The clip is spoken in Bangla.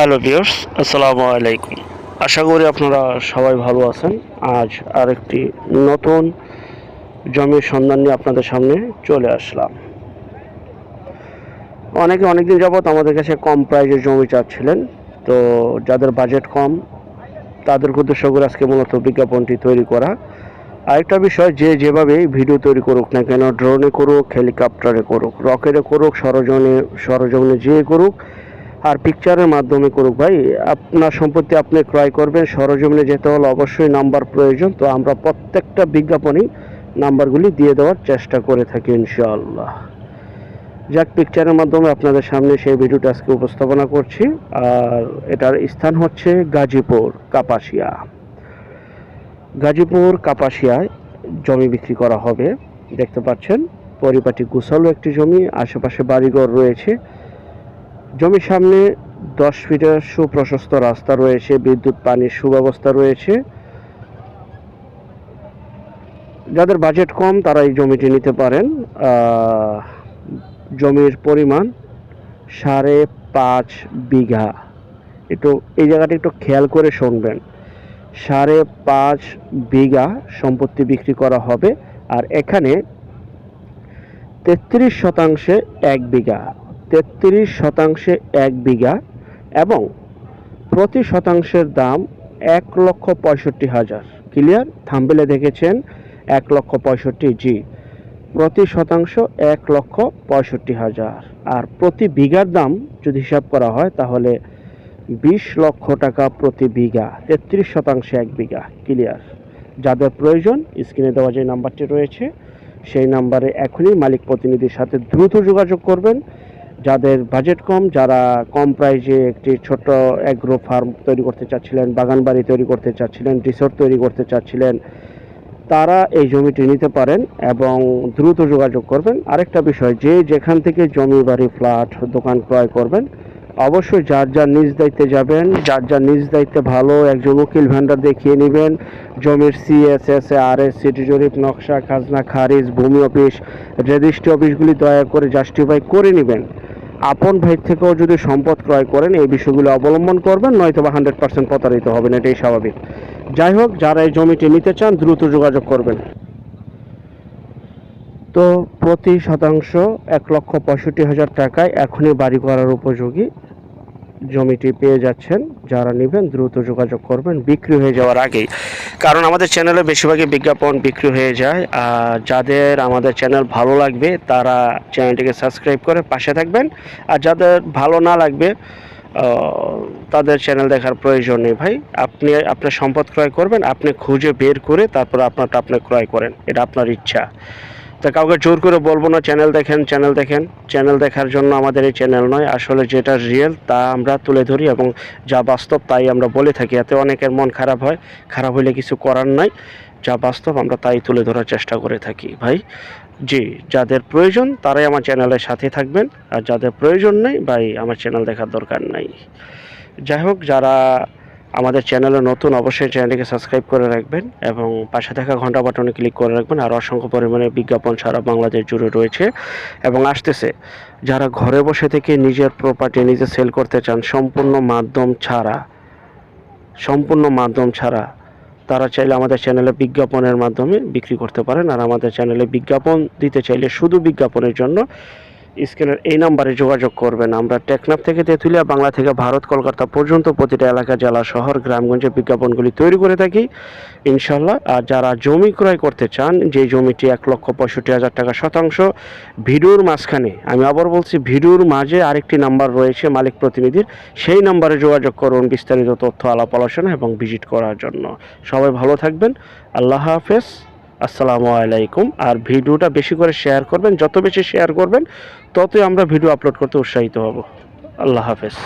হ্যালো বিয়ার্স আসসালামু আলাইকুম। আশা করি আপনারা সবাই ভালো আছেন। আজ আরেকটি নতুন জমির সন্ধান নিয়ে আপনাদের সামনে চলে আসলাম। অনেকে অনেকদিন যাবত আমাদের কাছে কম প্রাইজে জমি চাচ্ছিলেন। তো যাদের বাজেট কম, তাদের উদ্দেশ্য করে আজকে মূলত বিজ্ঞাপনটি তৈরি করা। আরেকটা বিষয়, যে যেভাবে ভিডিও তৈরি করুক না কেন ড্রোনে করুক হেলিকপ্টারে করুক রকেটে করুক, সরজনে সরজমিনে যেয়ে করুক আর পিকচারের মাধ্যমে করুক ভাই, আপনার সম্পত্তি আপনি ক্রয় করবেন, সরজমিনে যেতে হলে অবশ্যই নাম্বার প্রয়োজন। তো আমরা প্রত্যেকটা বিজ্ঞাপনেই নাম্বারগুলি দিয়ে দেওয়ার চেষ্টা করে থাকি ইনশাআল্লাহ। যাক পিকচারের মাধ্যমে আপনাদের সামনে সেই ভিডিওটা আজকে উপস্থাপনা করছি। আর এটার স্থান হচ্ছে গাজীপুর, কাপাসিয়া। গাজীপুর, কাপাসিয়ায় জমি বিক্রি করা হবে। দেখতে পাচ্ছেন, পরিপাটি গুছালো একটি জমি, আশেপাশে বাড়িঘর রয়েছে। জমির সামনে দশ ফিটের সুপ্রশস্ত রাস্তা রয়েছে, বিদ্যুৎ, পানির সুব্যবস্থা রয়েছে। যাদের বাজেট কম, তারা এই জমিটি নিতে পারেন। জমির পরিমাণ সাড়ে পাঁচ বিঘা। একটু এই জায়গাটা একটু খেয়াল করে শুনবেন। সাড়ে পাঁচ বিঘা সম্পত্তি বিক্রি করা হবে, আর এখানে তেত্রিশ শতাংশে এক বিঘা। তেত্রিশ শতাংশে এক বিঘা এবং প্রতি শতাংশের দাম এক লক্ষ পঁয়ষট্টি হাজার। ক্লিয়ার থাম্বেলে দেখেছেন, এক লক্ষ পঁয়ষট্টি জি। প্রতি শতাংশ এক লক্ষ পঁয়ষট্টি হাজার। আর প্রতি বিঘার দাম যদি হিসাব করা হয়, তাহলে বিশ লক্ষ টাকা প্রতি বিঘা, তেত্রিশ শতাংশে এক বিঘা। ক্লিয়ার যাদের প্রয়োজন, স্ক্রিনে দেওয়া যে নাম্বারটি রয়েছে, সেই নাম্বারে এখনই মালিক প্রতিনিধির সাথে দ্রুত যোগাযোগ করবেন। যাদের বাজেট কম, যারা কম প্রাইজে একটি ছোট অ্যাগ্রো ফার্ম তৈরি করতে চাচ্ছিলেন, বাগান বাড়ি তৈরি করতে চাচ্ছিলেন রিসোর্ট তৈরি করতে চাচ্ছিলেন, তারা এই জমিটি নিতে পারেন এবং দ্রুত যোগাযোগ করবেন। আরেকটা বিষয়, যে যেখান থেকে জমি, বাড়ি, ফ্ল্যাট, দোকান ক্রয় করবেন, অবশ্যই যার যার নিজ দায়িত্বে যাবেন, যার যার নিজ দায়িত্বে ভালো একজন উকিল ভ্যান্ডার দেখিয়ে নেবেন। জমির সিএসএস আর এস সিটি জরিপ, নকশা, খাজনা, খারিজ, ভূমি অফিস রেজিস্ট্রি অফিসগুলি দয়া করে জাস্টিফাই করে নেবেন। আপন ভাই থেকেও যদি সম্পদ ক্রয় করেন, এই বিষয়গুলো অবলম্বন করবেন নয়তো বা হান্ড্রেড পার্সেন্ট প্রতারিত হবেন, এটাই স্বাভাবিক। যাই হোক, যারা এই জমিটি নিতে চান, দ্রুত যোগাযোগ করবেন। তো প্রতি শতাংশ এক লক্ষ পঁয়ষট্টি হাজার টাকায় এখনই বাড়ি করার উপযোগী। জমিটি পেয়ে যাচ্ছেন, যারা নেবেন দ্রুত যোগাযোগ করবেন, বিক্রি হয়ে যাওয়ার আগেই। কারণ আমাদের চ্যানেলে বেশিরভাগই বিজ্ঞাপন বিক্রি হয়ে যায়, আর যাদের আমাদের চ্যানেল ভালো লাগবে, তারা চ্যানেলটিকে সাবস্ক্রাইব করে পাশে থাকবেন। আর যাদের ভালো না লাগবে তাদের চ্যানেল দেখার প্রয়োজন নেই ভাই। আপনি, আপনার সম্পদ ক্রয় করবেন, আপনি খুঁজে বের করে তারপর আপনারটা আপনি ক্রয় করেন। এটা আপনার ইচ্ছা। তা কাউকে জোর করে বলব না চ্যানেল দেখেন চ্যানেল দেখেন। চ্যানেল দেখার জন্য আমাদের এই চ্যানেল নয়, আসলে যেটা রিয়েল তা আমরা তুলে ধরি এবং যা বাস্তব তাই আমরা বলে থাকি। এতে অনেকের মন খারাপ হয়, খারাপ হলে কিছু করার নাই। যা বাস্তব আমরা তাই তুলে ধরার চেষ্টা করে থাকি। ভাই, জি, যাদের প্রয়োজন তারাই আমার চ্যানেলের সাথে থাকবেন, আর যাদের প্রয়োজন নেই, ভাই, আমার চ্যানেল দেখার দরকার নাই। যাই হোক, যারা আমাদের চ্যানেলে নতুন অবশ্যই চ্যানেলটিকে সাবস্ক্রাইব করে রাখবেন এবং পাশে থাকা ঘণ্টা বাটনে ক্লিক করে রাখবেন। আর অসংখ্য পরিমাণে বিজ্ঞাপন সারা বাংলাদেশ জুড়ে রয়েছে এবং আসতেছে। যারা ঘরে বসে থেকে নিজের প্রপার্টি নিজে সেল করতে চান, সম্পূর্ণ মাধ্যম ছাড়া, সম্পূর্ণ মাধ্যম ছাড়া, তারা চাইলে আমাদের চ্যানেলে বিজ্ঞাপনের মাধ্যমে বিক্রি করতে পারেন। আর আমাদের চ্যানেলে বিজ্ঞাপন দিতে চাইলে শুধু বিজ্ঞাপনের জন্য স্ক্রিনের এই নাম্বারে যোগাযোগ করবেন। আমরা টেকনাফ থেকে তেঁতুলিয়া, বাংলা থেকে ভারত, কলকাতা পর্যন্ত প্রতিটা এলাকা, জেলা, শহর, গ্রামগঞ্জে বিজ্ঞাপনগুলি তৈরি করে থাকি। ইনশাল্লাহ আর যারা জমি ক্রয় করতে চান, যে জমিটি এক লক্ষ পঁয়ষট্টি হাজার টাকা শতাংশ, ভিডিওর মাঝখানে, আমি আবার বলছি, ভিডিওর মাঝে আরেকটি নাম্বার রয়েছে, মালিক প্রতিনিধির, সেই নাম্বারে যোগাযোগ করুন বিস্তারিত তথ্য, আলাপ, আলোচনা এবং ভিজিট করার জন্য। সবাই ভালো থাকবেন। আল্লাহ হাফেজ। আসসালামু আলাইকুম। আর ভিডিওটা বেশি করে শেয়ার করবেন, যত বেশি শেয়ার করবেন, ততই আমরা ভিডিও আপলোড করতে উৎসাহিত হব। আল্লাহ হাফেজ।